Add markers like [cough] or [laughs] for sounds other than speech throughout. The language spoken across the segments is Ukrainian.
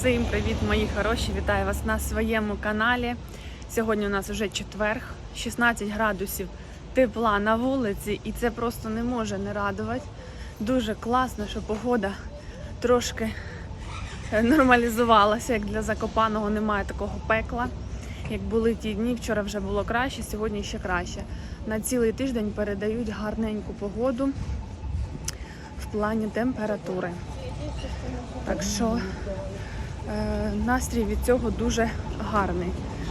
Всім привіт, мої хороші! Вітаю вас на своєму каналі. Сьогодні у нас вже четверг, 16 градусів тепла на вулиці, і це просто не може не радувати. Дуже класно, що погода трошки нормалізувалася, як для закопаного немає такого пекла. Як були ті дні, вчора вже було краще, сьогодні ще краще. На цілий тиждень передають гарненьку погоду в плані температури. Так що настрій від цього дуже гарний.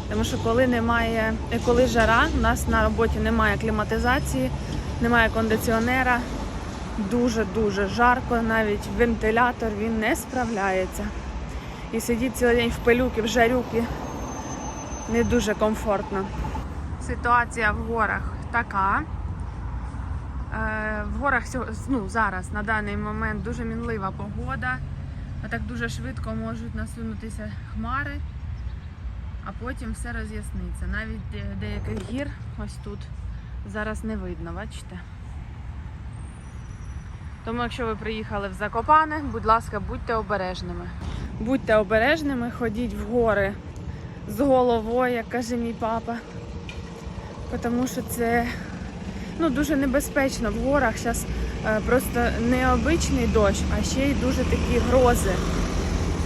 Тому що коли немає, е, коли жара, у нас на роботі немає кліматизації, немає кондиціонера, дуже-дуже жарко, навіть вентилятор він не справляється. І сидіти цілий день в пилюки, в жарюки не дуже комфортно. Ситуація в горах така. Е, В горах ну, зараз на даний момент дуже мінлива погода. А так дуже швидко можуть насунутися хмари, а потім все роз'ясниться. Навіть деяких гір ось тут зараз не видно, бачите? Тому, якщо ви приїхали в Закопане, будь ласка, будьте обережними. Будьте обережними, ходіть в гори з головою, як каже мій папа. Тому що це ну, дуже небезпечно в горах. Зараз просто не обичний дощ, а ще й дуже такі грози.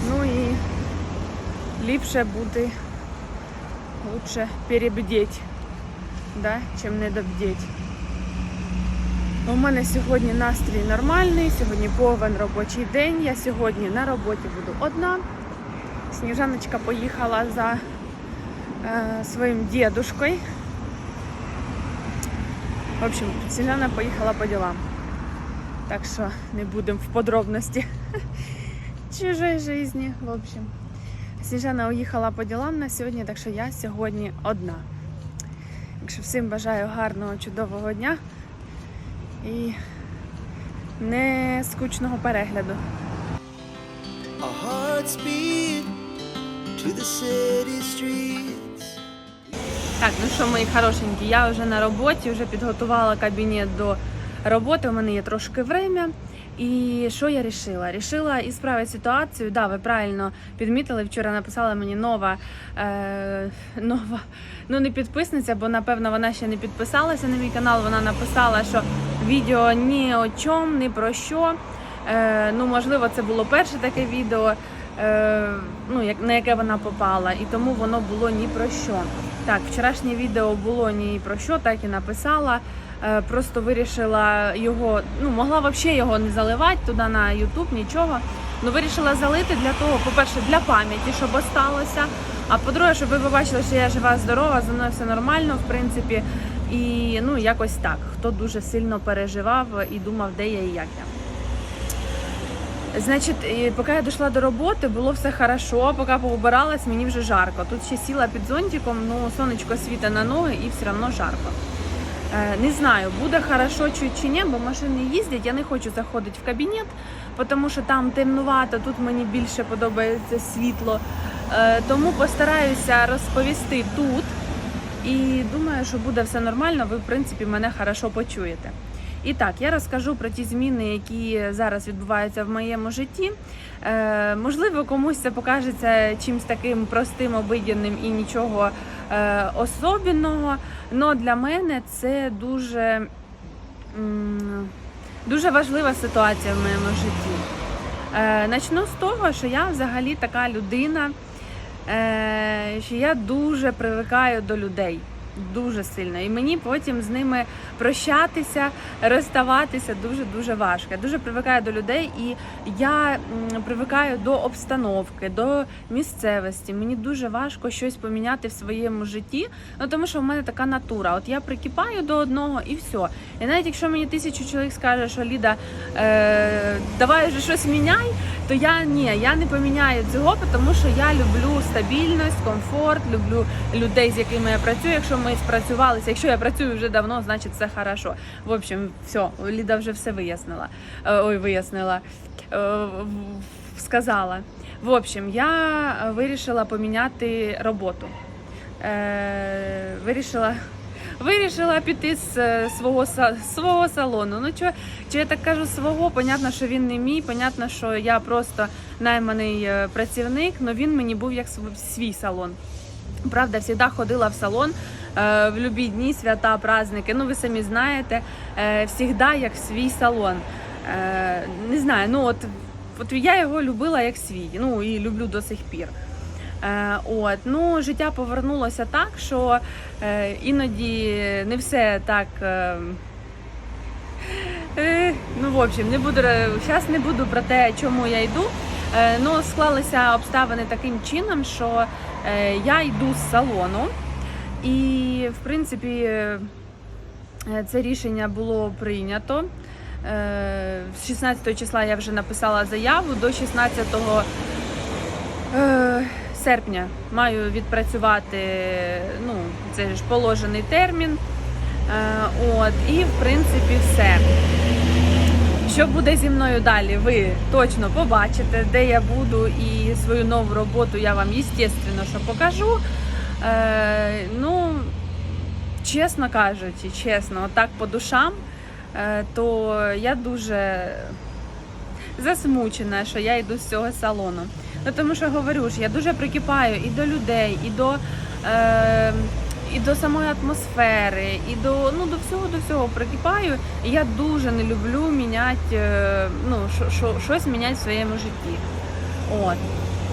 Ну і ліпше бути, лучше перебдіть, да, чим не добдіть. У мене сьогодні настрій нормальний, сьогодні повен робочий день. Я сьогодні на роботі буду одна. Сніжаночка поїхала за е, своїм дідушкою. В общем, Сніжана поїхала по ділам. Так що не будемо в подробності [laughs] чужої житті. В общем, Сніжана уїхала по ділам на сьогодні, так що я сьогодні одна. Так що всім бажаю гарного, чудового дня і не скучного перегляду. Так, ну що, мої хорошенькі, я вже на роботі, вже підготувала кабінет до роботи. У мене є трошки время. І що я рішила? Рішила ісправити ситуацію. Да, ви правильно підмітили. Вчора написала мені нова, е, нова, ну не підписниця, бо напевно вона ще не підписалася на мій канал. Вона написала, що відео ні о чому, ні про що. Е, ну, можливо, це було перше таке відео, е, ну, як, на яке вона попала, і тому воно було ні про що. Так, вчорашнє відео було ні про що, так і написала. Е, просто вирішила його, ну, могла взагалі його не заливати туди на YouTube, нічого. Ну, вирішила залити для того, по-перше, для пам'яті, щоб осталося. А по-друге, щоб ви побачили, що я жива, здорова, зі мною все нормально, в принципі. І ну, якось так. Хто дуже сильно переживав і думав, де я і як я. Значить, поки я дійшла до роботи, було все хорошо, поки поубиралась, мені вже жарко. Тут ще сіла під зонтиком, ну сонечко світа на ноги і все одно жарко. Е, Не знаю, буде хорошо чи ні, бо машини їздять. Я не хочу заходити в кабінет, тому що там темнувато, тут мені більше подобається світло. Е, Тому постараюся розповісти тут. І думаю, що буде все нормально. Ви, в принципі, мене хорошо почуєте. І так, я розкажу про ті зміни, які зараз відбуваються в моєму житті. Е, можливо, комусь це покажеться чимось таким простим, обидяним і нічого е, особенного. але для мене це дуже, дуже важлива ситуація в моєму житті. Е, начну з того, що я взагалі така людина, е, що я дуже привикаю до людей. Дуже сильно. І мені потім з ними прощатися, розставатися дуже дуже важко. Я дуже привикаю до людей, і я привикаю до обстановки, до місцевості. Мені дуже важко щось поміняти в своєму житті, ну тому що в мене така натура. От я прикипаю до одного і все. І навіть якщо мені тисячу чоловік скаже, що Ліда, е, давай вже щось міняй, то я ні, я не поміняю цього, тому що я люблю стабільність, комфорт, люблю людей, з якими я працюю. Якщо ми спрацювалися, якщо я працюю вже давно, значить все хорошо. В общем, все, Ліда вже все вияснила. Е, Ой, вияснила. Е, Сказала. В общем, я вирішила поміняти роботу. Е, Вирішила Вирішила піти з е, свого свого салону. Ну чого, чи я так кажу свого? Понятно, що він не мій. Понятно, що я просто найманий е, працівник, але він мені був як свій салон. Правда, завжди ходила в салон е, в любі дні, свята, праздники. Ну, ви самі знаєте, завжди як свій салон. Не знаю, ну от, от я його любила як свій, ну і люблю до сих пір. Е, от, ну, життя повернулося так, що е, іноді не все так. Е, ну, в общем, не буду зараз не буду про те, чому я йду. Ну, склалися обставини таким чином, що я йду з салону, і в принципі це рішення було прийнято. З 16 числа я вже написала заяву до 16 е, серпня маю відпрацювати ну, це ж положений термін. Е, от, і в принципі все. Що буде зі мною далі, ви точно побачите, де я буду, і свою нову роботу я вам, звісно, що покажу. Е, ну, чесно кажучи, чесно, отак по душам, е, то я дуже засмучена, що я йду з цього салону. Ну тому що говорю ж, я дуже прикипаю і до людей, і до. Е, і до самої атмосфери, і до ну до всього до всього прикипаю. І я дуже не люблю міняти, е, ну що, що, щось міняти в своєму житті. От.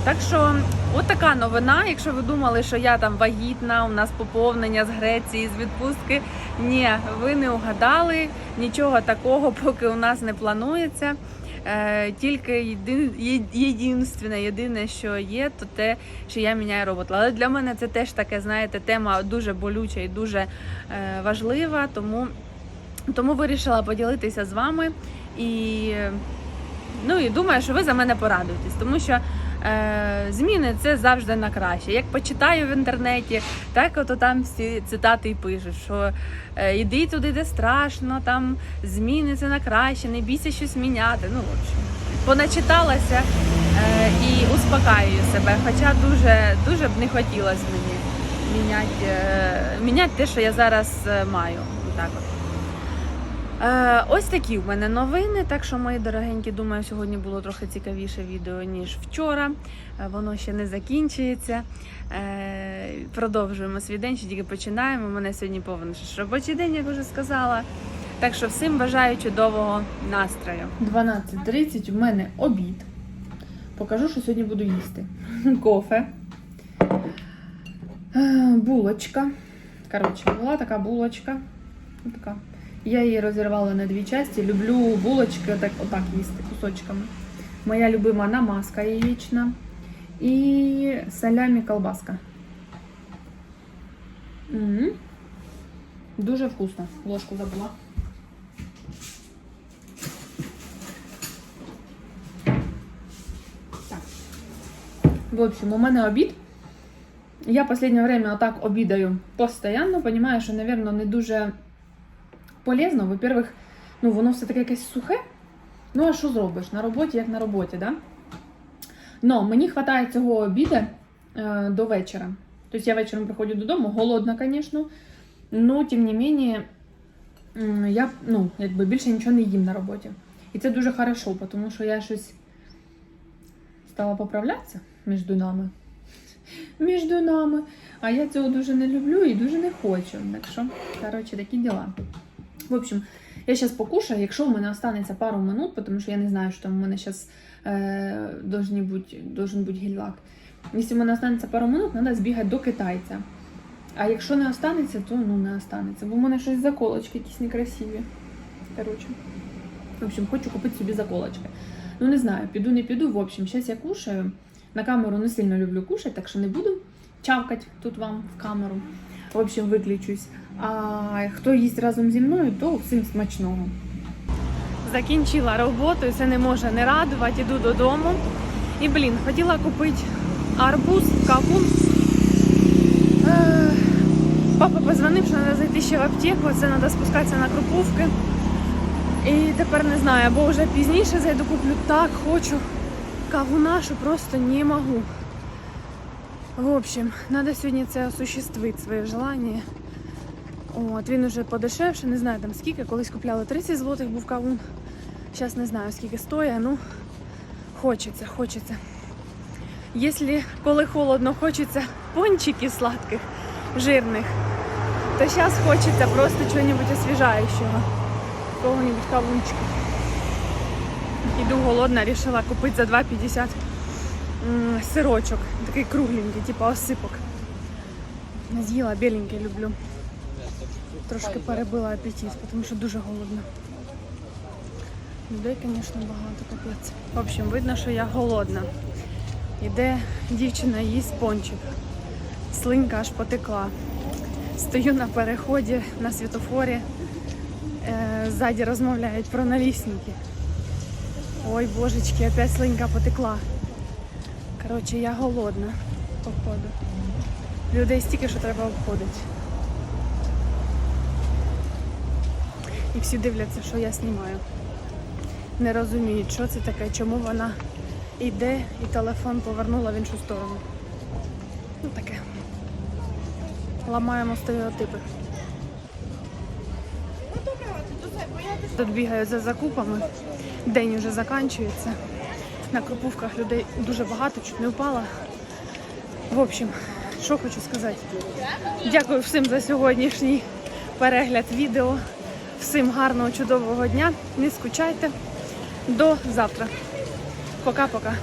Так що, от така новина. Якщо ви думали, що я там вагітна, у нас поповнення з Греції, з відпустки. Ні, ви не угадали нічого такого, поки у нас не планується. Е, тільки єди, єдинственне, єдине, що є, то те, що я міняю роботу. Але для мене це теж таке, знаєте, тема дуже болюча і дуже е, важлива. Тому, тому вирішила поділитися з вами і, ну, і думаю, що ви за мене порадуєтесь, тому що. Е, зміни це завжди на краще. Як почитаю в інтернеті, так ото там всі цитати і пишуть, що е, іди туди, де страшно, там зміни це на краще, не бійся щось міняти. Ну, в общем, поначиталася е, і успокаюю себе. Хоча дуже, дуже б не хотілося мені міняти, міняти те, що я зараз маю. Так от. Е, ось такі в мене новини. Так що, мої дорогенькі, думаю, сьогодні було трохи цікавіше відео, ніж вчора. Е, воно ще не закінчується. Е, продовжуємо свій день, ще тільки починаємо. У мене сьогодні повний робочий день, як вже сказала. Так що всім бажаю чудового настрою. 12.30 у мене обід. Покажу, що сьогодні буду їсти. [laughs] Кофе. Булочка. Коротше, була така булочка. Така. Я її розірвала на дві частини. Люблю булочки отак, отак їсти кусочками. Моя любима намазка яєчна і салямі колбаска. М. Дуже вкусно. Ложку забула. Так. В общем, у мене обід. Я последнее время отак обідаю постоянно. Понимаю, що, наверное, не дуже полезно. Во-первых, ну воно все таке якесь сухе. Ну, а що зробиш? На роботі, як на роботі, да? Но мені вистачає цього обіду е, до вечора. Тобто я вечором приходжу додому, голодна, звісно. Ну, тим не менее, я ну, якби більше нічого не їм на роботі. І це дуже хорошо, тому що я щось стала поправлятися між нами. [laughs] Між нами. А я цього дуже не люблю і дуже не хочу. Так що, коротше, такі діла. В общем, я сейчас покушаю, якщо у мене останеться пару минут, тому що я не знаю, що там у мене зараз е, должен бути, должен бути гель-лак. Якщо у мене останеться пару минут, треба збігати до китайця. А якщо не останеться, то ну не останеться. Бо в мене щось заколочки якісь некрасиві. Коротше. В общем, хочу купити собі заколочки. Ну не знаю, піду, не піду. В общем, зараз я кушаю. На камеру не сильно люблю кушати, так що не буду чавкати тут вам в камеру. В общем, виключусь. А хто їсть разом зі мною, то всім смачного. Закінчила роботу, і це не може не радувати. Іду додому. І блін, хотіла купити арбуз, кавун. Е, Папа позвонив, що треба зайти ще в аптеку, це треба спускатися на Круповки. І тепер не знаю, або вже пізніше зайду куплю. Так хочу кавуна, що просто не можу. В общем, надо сегодня це осуществить своє желание. От, він уже подешевше, не знаю там скільки. Колись купляли 30 злотих був кавун. Зараз не знаю скільки стоїть, ну хочеться, хочеться. Якщо коли холодно, хочеться пончиків сладких, жирних, то зараз хочеться просто чого-небудь освіжаючого. Какого-нибудь кавунчика. Іду голодна, рішила купити за 2,50 сирочок, такий кругленький, типу осипок. З'їла, біленький люблю. Трошки перебила апетит, тому що дуже голодно. Людей, звісно, багато капець. В общем, видно, що я голодна. Іде дівчина їсть пончик. Слинька аж потекла. Стою на переході на світофорі. Е, ззаді розмовляють про налісники. Ой, божечки, опять слинька потекла. Коротше, я голодна, походу. Людей стільки, що треба обходити. І всі дивляться, що я знімаю. Не розуміють, що це таке, чому вона йде і телефон повернула в іншу сторону. Ну таке. Ламаємо стереотипи. Тут бігають за закупами. День вже закінчується. На крупувках людей дуже багато, чуть не впала. В общем, що хочу сказати. Дякую всім за сьогоднішній перегляд відео. Всім гарного, чудового дня. Не скучайте. До завтра. Пока-пока.